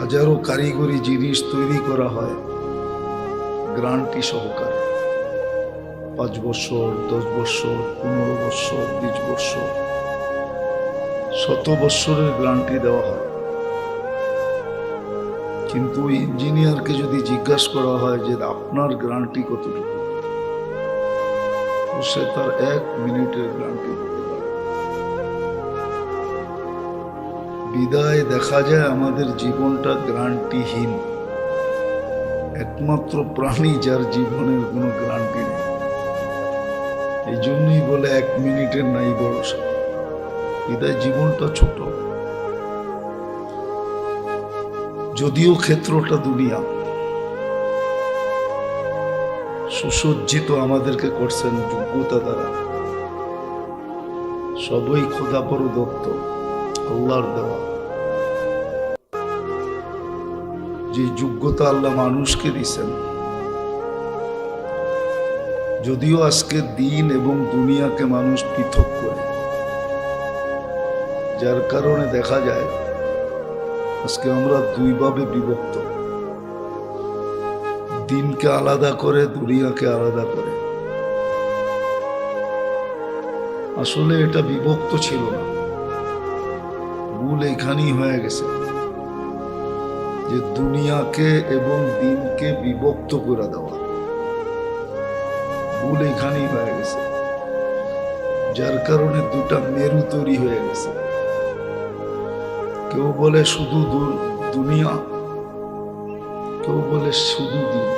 হাজারো কারিগরি জিনিস তৈরি করা হয়। গ্রান্টি সহকারে। পাঁচ বছর, দশ বছর, পনেরো বছর, বিশ বছর, শত বৎসরের গ্রান্টি দেওয়া হয়। কিন্তু ওই ইঞ্জিনিয়ারকে যদি জিজ্ঞাসা করা হয় যে আপনার গ্যারান্টি কতটুকু? সে তার এক মিনিটের গ্যারান্টি দিতে বিদায় দেখা যায় আমাদের জীবনটা গ্যারান্টিহীন একমাত্র প্রাণী যার জীবনের কোনো গ্রান্টি নেই। এই জন্যই বলে এক মিনিটের নাই ভরসা বিদায় জীবনটা ছোট। যদিও ক্ষেত্রটা দুনিয়া। সুসজ্জিত আমাদেরকে করছেন যোগ্যতা দ্বারা। সবই খোদা দত্ত, আল্লাহর দেওয়া। যে যোগ্যতা আল্লাহ মানুষকে দিছেন যদিও আজকে দিন এবং দুনিয়াকে মানুষ পৃথক করে, যার কারণে দেখা যায় আজকে আমরা দুইভাবে বিভক্ত। দিনকে আলাদা করে, দুনিয়াকে আলাদা করে। আসলে এটা বিভক্ত ছিল না। ভুল এখানেই হয়ে গেছে। যে দুনিয়াকে এবং দিনকে বিভক্ত করে দেওয়া। ভুল এখানেই হয়ে গেছে। যার কারণে দুটা মেরু তৈরি হয়ে গেছে। কেউ বলে শুধু দুনিয়া, কেউ বলে শুধু দিন।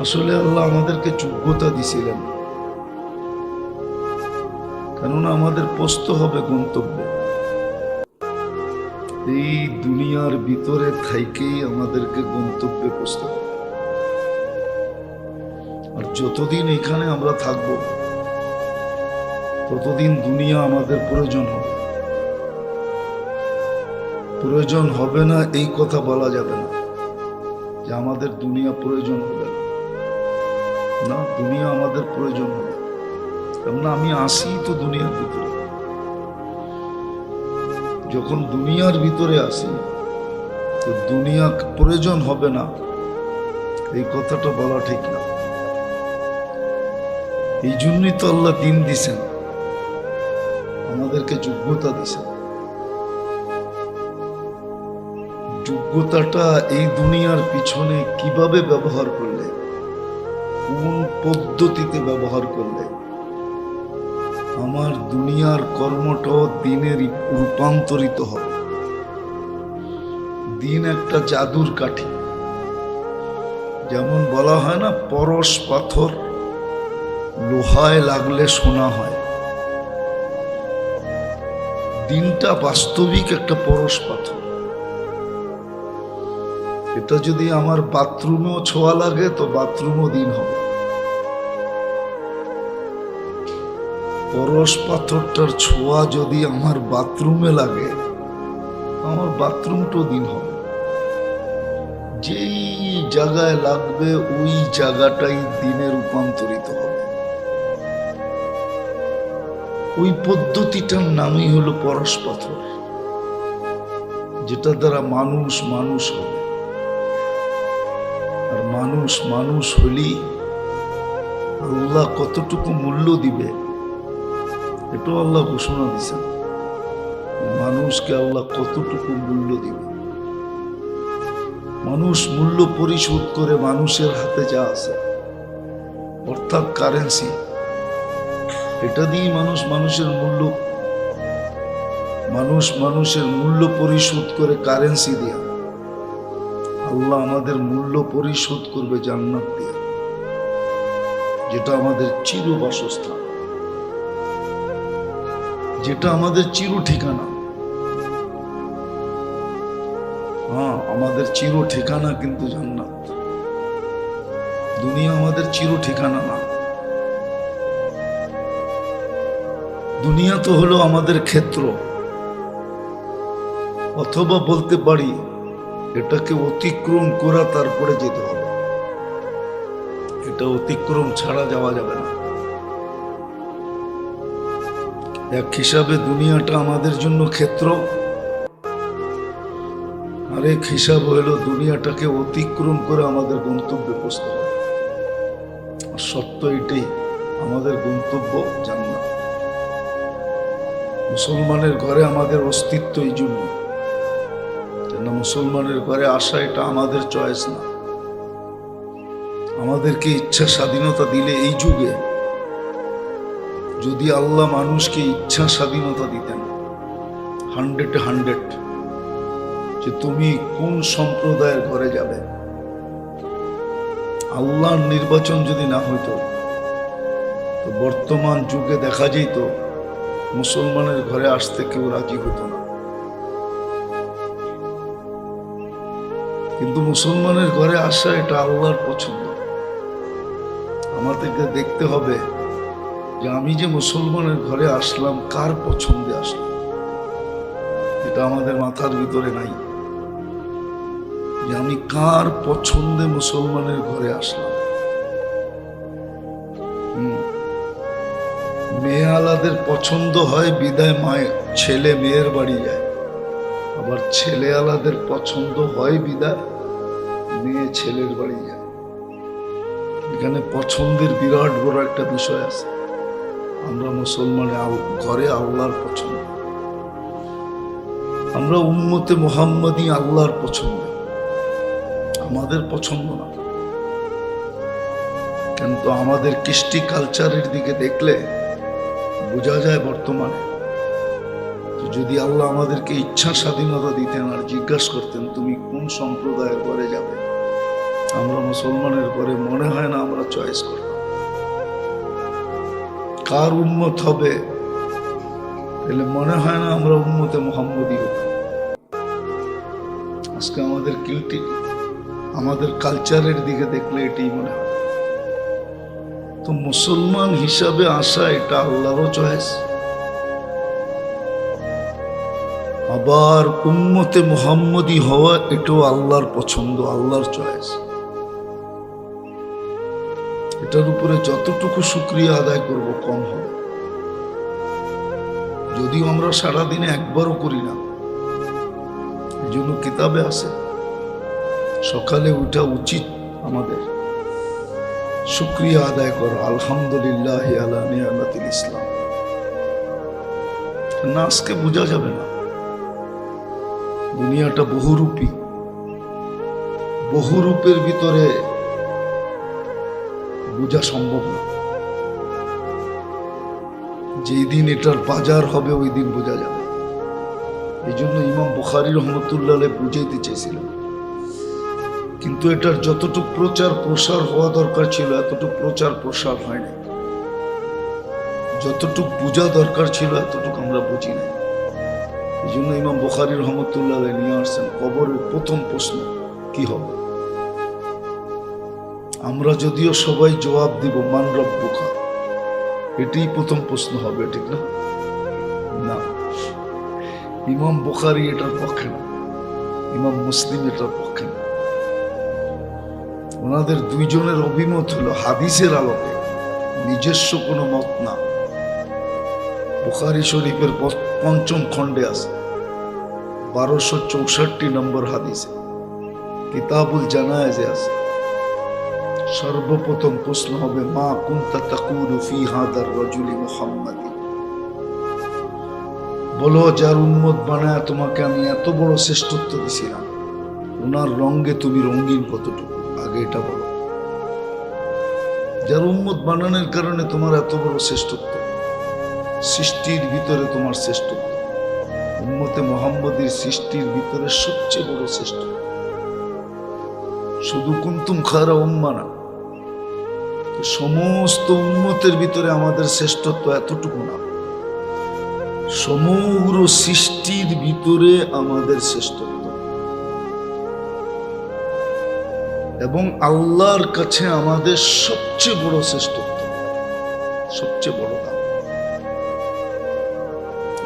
আসলে আল্লাহ আমাদেরকে যোগ্যতা দিছিলেন। কেননা আমাদের পোস্ত হবে গন্তব্যে। এই দুনিয়ার ভিতরে থাইকেই আমাদেরকে গন্তব্যে পৌঁছতে হবে। আর যতদিন এখানে আমরা থাকব, ততদিন দুনিয়া আমাদের প্রয়োজন হবে। প্রয়োজন হবে না এই কথা বলা যাবে না যে আমাদের দুনিয়া প্রয়োজন হবে না। না, দুনিয়া আমাদের প্রয়োজন হবে। কেননা আমি আসি তো দুনিয়ার ভিতরে। যখন দুনিয়ার ভিতরে আসি, তো দুনিয়া প্রয়োজন হবে না। এই কথাটা বলা ঠিক না। এই জন্যই তো আল্লাহ দিন দিছেন, আমাদেরকে যোগ্যতা দিছেন। যোগ্যতাটা এই দুনিয়ার পিছনে কীভাবে ব্যবহার করলে, কোন পদ্ধতিতে ব্যবহার করলে আমার দুনিয়ার কর্মটা দিনে রূপান্তরিত হবে। দিন একটা জাদুর কাঠি। যেমন বলা হয় না, পরশ পাথর লোহায় লাগলে সোনা হয়। দিনটা বাস্তবিক একটা পরশ পাথর। এটা যদি আমার বাথরুমেও ছোঁয়া লাগে, তো বাথরুমও দিন হবে। পরশ পাথরটার ছোঁয়া যদি আমার বাথরুমে লাগে, আমার বাথরুমটাও দিন হবে। যেই জায়গায় লাগবে, ওই জায়গাটাই দিনে রূপান্তরিত হবে। ওই পদ্ধতিটার নামই হলো পরশ পাথর যেটা দ্বারা মানুষ মানুষ হবে। আর মানুষ মানুষ হলেই আল্লাহ কতটুকু মূল্য দিবে এটাও আল্লাহ ঘোষণা দিছেন মানুষকে আল্লাহ কতটুকু মূল্য দিবে মানুষ মূল্য পরিশোধ করে মানুষের হাতে যা আছে, অর্থাৎ কারেন্সি এটা দিয়ে মানুষ মানুষের মূল্য, মানুষ মানুষের মূল্য পরিশোধ করে কারেন্সি দিয়া আল্লাহ আমাদের মূল্য পরিশোধ করবে জান্নাত দিয়ে, যেটা আমাদের চির বাসস্থান যেটা আমাদের চির ঠিকানা হ্যাঁ আমাদের চির ঠিকানা কিন্তু জান্নাত। দুনিয়া আমাদের চির ঠিকানা না। দুনিয়া তো হলো আমাদের ক্ষেত্র। অথবা বলতে পারি, এটাকে অতিক্রম করা তারপরে যেতে হবে। এটা অতিক্রম ছাড়া যাওয়া যাবে না। এক হিসাবে দুনিয়াটা আমাদের জন্য ক্ষেত্র। আরেক হিসাব হলো দুনিয়াটাকে অতিক্রম করে আমাদের গন্তব্যে পৌঁছতে হবে। আর সত্য এটাই, আমাদের গন্তব্য জান্নাত। মুসলমানের ঘরে আমাদের অস্তিত্ব এই জন্য কেন মুসলমানের ঘরে আসা এটা আমাদের চয়েস না। আমাদেরকে ইচ্ছা স্বাধীনতা দিলে এই যুগে যদি আল্লাহ মানুষকে ইচ্ছা স্বাধীনতা দিতেন হান্ড্রেড হান্ড্রেড যে তুমি কোন সম্প্রদায়ের ঘরে যাবে? আল্লাহর নির্বাচন যদি না হইতো, তো বর্তমান যুগে দেখা যেত মুসলমানের ঘরে আসতে কেউ রাজি হতো না। কিন্তু মুসলমানের ঘরে আসা এটা আল্লাহর পছন্দ। আমাদেরকে দেখতে হবে যে আমি যে মুসলমানের ঘরে আসলাম, কার পছন্দে আসলাম? এটা আমাদের মাথার ভিতরে নাই। যে আমি কার পছন্দে মুসলমানের ঘরে আসলাম? মেয়ে আলাদের পছন্দ হয় বিদায় মায়ের, ছেলে মেয়ের বাড়ি যায়। আবার ছেলে আলাদের পছন্দ হয় বিদায়, মেয়ে ছেলের বাড়ি যায়। এখানে পছন্দের বিরাট বড় একটা বিষয় আছে। আমরা মুসলমানে ঘরে আল্লাহর পছন্দ। আমরা উম্মতে মোহাম্মদী আল্লাহর পছন্দ। আমাদের পছন্দ না। কিন্তু আমাদের কৃষ্টি কালচারের দিকে দেখলে বোঝা যায় বর্তমানে। যদি আল্লাহ আমাদেরকে ইচ্ছা স্বাধীনতা দিতেন আর জিজ্ঞাসা করতেন, তুমি কোন সম্প্রদায়ের পরে যাবে? আমরা মুসলমানের পরে মনে হয় না আমরা চয়েস করতাম। কার উন্মত হবে? তাহলে মনে হয় না আমরা উন্মতে মোহাম্মদী আজকে আমাদের কিলটি আমাদের কালচারের দিকে দেখলে এটাই মনে হয়। তো মুসলমান হিসাবে আসা এটা আল্লাহরও চয়েস আবার উম্মতে মোহাম্মদী হওয়া এটাও আল্লাহর পছন্দ, আল্লাহর চয়েস এটার উপরে যতটুকু শুক্রিয়া আদায় করব কম হবে। যদিও আমরা সারাদিনে একবারও করি না। এই জন্য কিতাবে আছে, সকালে উঠা উচিত আমাদের। শুক্রিয়া আদায় করো, আলহামদুলিল্লাহ আলা ইসলাম। না, আজকে বোঝা যাবে না। দুনিয়াটা বহুরূপী। বহুরূপের ভিতরে বোঝা সম্ভব না। যেই দিন এটার বাজার হবে ওই দিন বোঝা যাবে। এই জন্য ইমাম বুখারি রহমতুল্লাহ বুঝাইতে চেয়েছিলেন। কিন্তু এটার যতটুকু প্রচার, প্রসার হওয়া দরকার ছিল, এতটুকু প্রচার, প্রসার হয়নি যতটুকু বোঝা দরকার ছিল, এতটুকু আমরা বুঝি নাই। এই জন্য ইমাম বুখারি রহমতুল্লাহ নিয়ে আসছেন কবরের প্রথম প্রশ্ন, কি হবে? আমরা যদিও সবাই জবাব দিব মান রব্বুকা। এটাই প্রথম প্রশ্ন হবে, ঠিক না? না। ইমাম বুখারি এটার পক্ষে না। ইমাম মুসলিম এটার পক্ষে না। ওনাদের দুইজনের অভিমত হলো, হাদিসের আলোকে নিজস্ব কোনো মত না। বুখারি শরীফের পঞ্চম খণ্ডে আছে, বারোশো চৌষট্টি নম্বর হাদিসে। কিতাবুল জানায়াজে আছে। সর্বপ্রথম প্রশ্ন হবে, মা কুন্তা তাকুলু ফি হাদার রজুলি মুহাম্মাদি? বলো, যার উন্মত বানায় তোমাকে আমি এত বড় শ্রেষ্ঠত্ব দিছিলাম ওনার রঙ্গে তুমি রঙিন কতটুকু? আগে এটা বলো। যার উন্মত বানানোর কারণে তোমার এত বড় শ্রেষ্ঠত্ব, সৃষ্টির ভিতরে তোমার শ্রেষ্ঠত্ব, উম্মতে মোহাম্মদের সৃষ্টির ভিতরে সবচেয়ে বড় শ্রেষ্ঠ শুধু কুন্তুম খারা উম্মা না সমস্ত উন্মতের ভিতরে আমাদের শ্রেষ্ঠত্ব এতটুকু না। সমগ্র সৃষ্টির ভিতরে আমাদের শ্রেষ্ঠত্ব। এবং আল্লাহর কাছে আমাদের সবচেয়ে বড় শ্রেষ্ঠত্ব, সবচেয়ে বড় দাম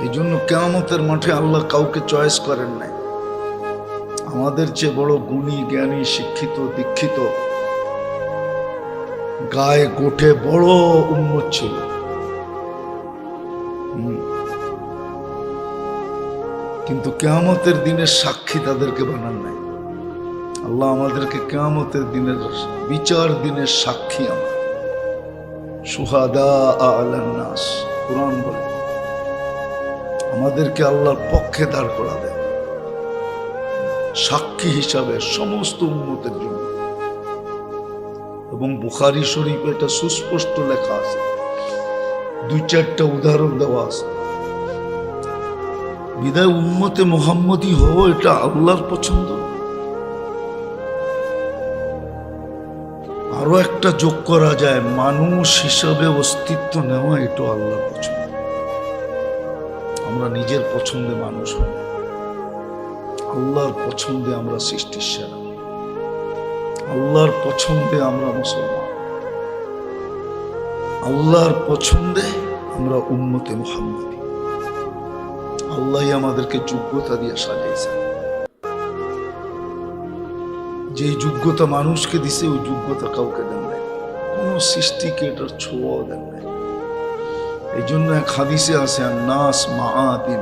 এই জন্য কেয়ামতের মাঠে আল্লাহ কাউকে চয়েস করেন নাই। আমাদের চেয়ে বড় গুণী, জ্ঞানী, শিক্ষিত, দীক্ষিত গায়ে গোঠে বড় উন্মত ছিল। কিন্তু কেয়ামতের দিনের সাক্ষী তাদেরকে বানান নাই। আল্লাহ আমাদেরকে কেয়ামতের দিনের বিচার দিনের সাক্ষী আমরা। সুহাদা আলান্নাস কোরআন বলে। আমাদেরকে আল্লাহর পক্ষে দাঁড় করাবে সাক্ষী হিসাবে সমস্ত উন্মতের জন্য। এবং বুখারি শরীফ এটা সুস্পষ্ট লেখা আছে। দুই চারটা উদাহরণ দেওয়া আছে। বিদায় উন্মতে মোহাম্মদী হও, এটা আল্লাহর পছন্দ? আরও একটা যোগ করা যায়, মানুষ হিসাবে অস্তিত্ব নেওয়া এটা আল্লাহর পছন্দ। আমরা নিজের পছন্দে মানুষ হই। আল্লাহর পছন্দে আমরা সৃষ্টির সেরা। আল্লাহর পছন্দে আমরা মুসলমান। আল্লাহর পছন্দে আমরা উন্মতে মোহাম্মদী। আল্লাহ আমাদেরকে যোগ্যতা দিয়ে সাজাইছেন যে যোগ্যতা মানুষকে দিছে, ওই যোগ্যতা কাউকে দেন নাই। কোন সৃষ্টিকে এটার ছোঁয়াও দেন নাই। এই জন্য এক হাদিসে আছে আর নাস মাহাদিন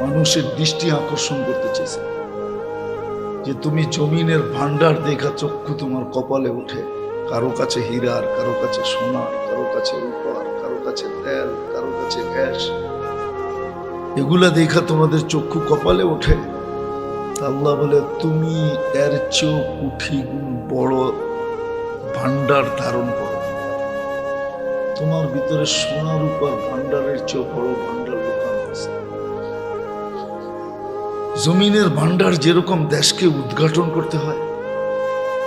মানুষের দৃষ্টি আকর্ষণ করতে চেয়েছে যে তুমি জমিনের ভান্ডার দেখা চক্ষু তোমার কপালে ওঠে। কারও কাছে হীরার, কারও কাছে সোনার কারও কাছে রূপার কারও কাছে তেল, কারও কাছে গ্যাস। এগুলা দেখা তোমাদের চক্ষু কপালে ওঠে। আল্লাহ বলে, তুমি এর চেয়েও কুঠি গুণ বড় ভান্ডার ধারণ করো। তোমার ভিতরে সোনার উপর ভান্ডারের চেয়েও বড় ভান্ডার জমিনের ভান্ডার যেরকম দেশকে উদ্ঘাটন করতে হয়,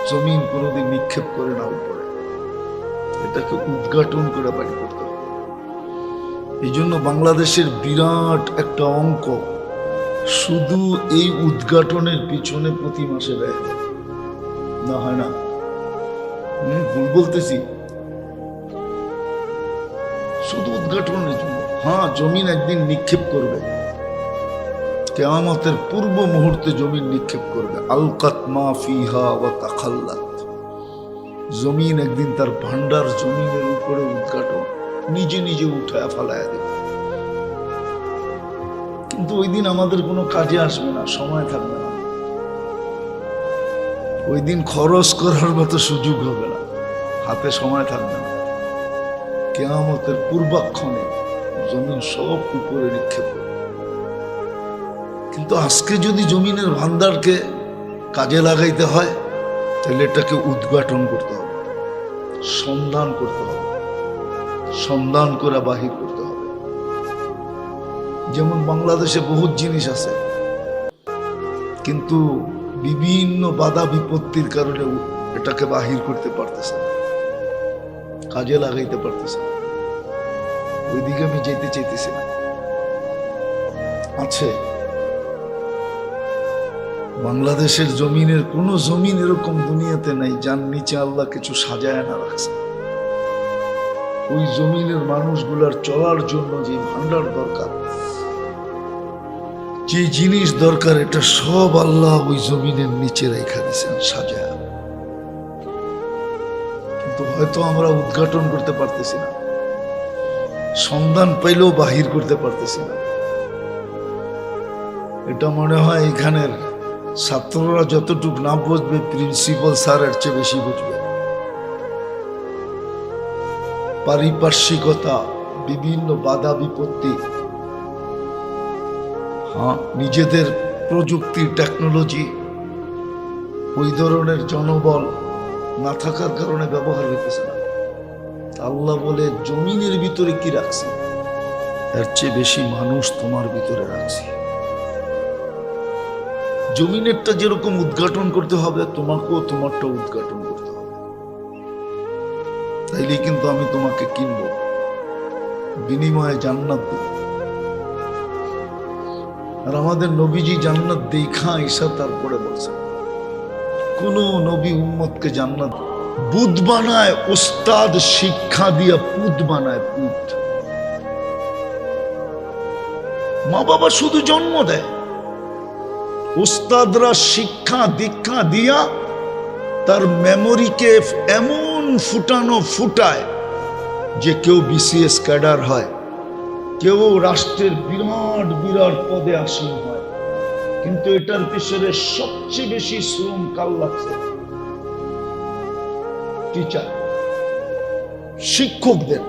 জমিন কোনোদিন নিক্ষেপ করে না উপরে। এটাকে উদ্ঘাটন করে বাড়ি করতে হয়। এই জন্য বাংলাদেশের বিরাট একটা অঙ্ক, শুধু এই উদ্ঘাটনের পিছনে প্রতি মাসে ব্যয় না হয় না। ভুল বলতেছি? শুধু উদ্ঘাটনের জন্য? হ্যাঁ জমিন একদিন নিক্ষেপ করবে। কেয়ামতের পূর্ব মুহূর্তে জমিন নিক্ষেপ করবে। আলকাত মা ফিহা বা তাখাল্লাত। জমিন একদিন তার ভান্ডার জমিনের উপরে উদ্ঘাটন, নিজে নিজে উঠায় ফালায় দেবে। কিন্তু ওই দিন আমাদের কোনো কাজে আসবে না, সময় থাকবে না। ওই দিন খরচ করার মতো সুযোগ হবে না, হাতে সময় থাকবে না। কেয়ামতের পূর্বাক্ষণে জমিন সব উপরে নিক্ষেপ করবে। কিন্তু আজকে যদি জমিনের ভান্ডারকে কাজে লাগাইতে হয়, তাহলে এটাকে উদ্ঘাটন করতে হবে, সন্ধান করতে হবে, সন্ধান করে বাহির করতে হবে। যেমন বাংলাদেশে বহুত জিনিস আছে, কিন্তু বিভিন্ন বাধা বিপত্তির কারণে এটাকে বাহির করতে পারতেছে না, কাজে লাগাইতে পারতেছে না। ওইদিকে আমি যেতে চাইতেছি না। আছে বাংলাদেশের জমিনের কোনো জমিন এরকম দুনিয়াতে নাই যার নিচে আল্লাহ কিছু সাজায় না রাখছে। ওই জমিনের মানুষগুলার চলার জন্য যে ভান্ডার দরকার, যে জিনিস দরকার, এটা সব আল্লাহ ওই জমিনের নিচে রেখা দিয়েছেন, সাজায়। কিন্তু হয়তো আমরা উদ্ঘাটন করতে পারতেছি না, সন্ধান পাইলেও বাহির করতে পারতেছি না। এটা মনে হয় এখানের ছাত্ররা যতটুক না বুঝবে প্রিন্সিপাল স্যার এর চেয়ে বেশি বুঝবে। পারিপার্শ্বিকতা, বিভিন্ন বাধা বিপত্তি। হ্যাঁ নিজেদের প্রযুক্তি টেকনোলজি ওই ধরনের জনবল না থাকার কারণে ব্যবহার হইতেছে না। আল্লাহ বলে, জমিনের ভিতরে কি রাখছি এর চেয়ে বেশি মানুষ তোমার ভিতরে রাখছি। জমিনেরটা যেরকম উদ্ঘাটন করতে হবে, তোমাকেও তোমারটা উদ্ঘাটন করতে হবে। তাইলে কিন্তু আমি তোমাকে কিনব। বিনিময়ে জান্নাত দেব। আর আমাদের নবীজি জান্নাত দেখা ঈশা তারপরে বলছে, কোন নবী উম্মতকে জান্নাত বুধ বানায়, ওস্তাদ শিক্ষা দিয়া পুত বানায়, পুত। মা বাবা শুধু জন্ম দেয়। উস্তাদরা শিক্ষা দীক্ষা দিয়া তার মেমোরিকে এমন ফুটানো ফুটায় যে কেউ বিসিএস ক্যাডার হয়, কেউ রাষ্ট্রের বিরাট বিরাট পদে আসীন হয়। কিন্তু এটার পিছনে সবচেয়ে বেশি শ্রম কাল লাগছে? টিচার, শিক্ষকদের।